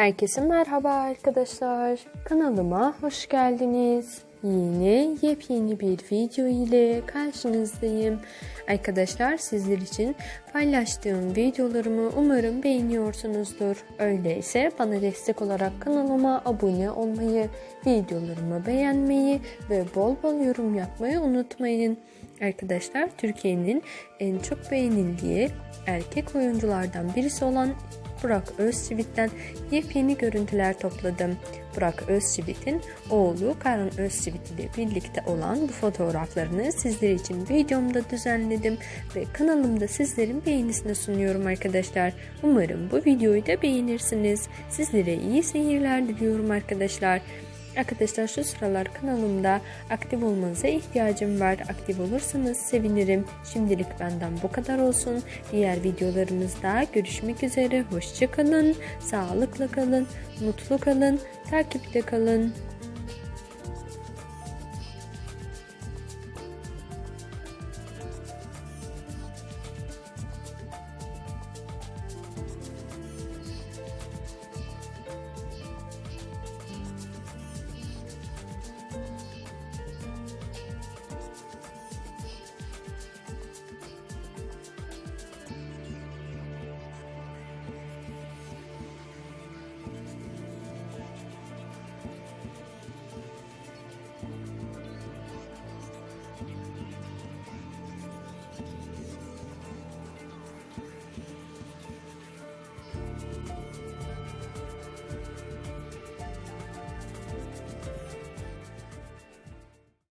Herkese merhaba arkadaşlar. Kanalıma hoş geldiniz. Yine yepyeni bir video ile karşınızdayım. Arkadaşlar sizler için paylaştığım videolarımı umarım beğeniyorsunuzdur. Öyleyse bana destek olarak kanalıma abone olmayı, videolarımı beğenmeyi ve bol bol yorum yapmayı unutmayın. Arkadaşlar Türkiye'nin en çok beğenildiği erkek oyunculardan birisi olan Burak Özçivit'ten yepyeni görüntüler topladım. Burak Özçivit'in oğlu Karan Özçivit ile birlikte olan bu fotoğraflarını sizler için videomda düzenledim ve kanalımda sizlerin beğenisine sunuyorum arkadaşlar. Umarım bu videoyu da beğenirsiniz. Sizlere iyi seyirler diliyorum arkadaşlar. Arkadaşlar şu sıralar kanalımda aktif olmanıza ihtiyacım var. Aktif olursanız sevinirim. Şimdilik benden bu kadar olsun. Diğer videolarımızda görüşmek üzere. Hoşçakalın. Sağlıkla kalın. Mutlu kalın. Takipte kalın.